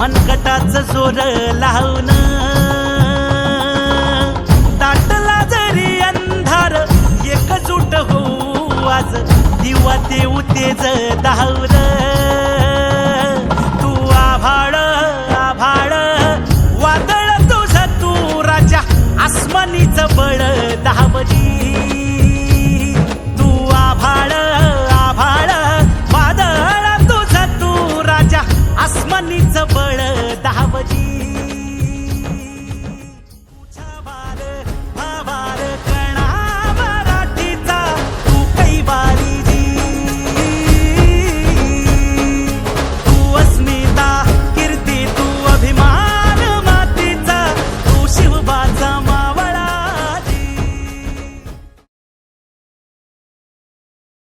गड्या मनकटाच जोर लावून दाटला जरी अंधार एकजूट होऊ आज दिवा देऊ तेज धावलं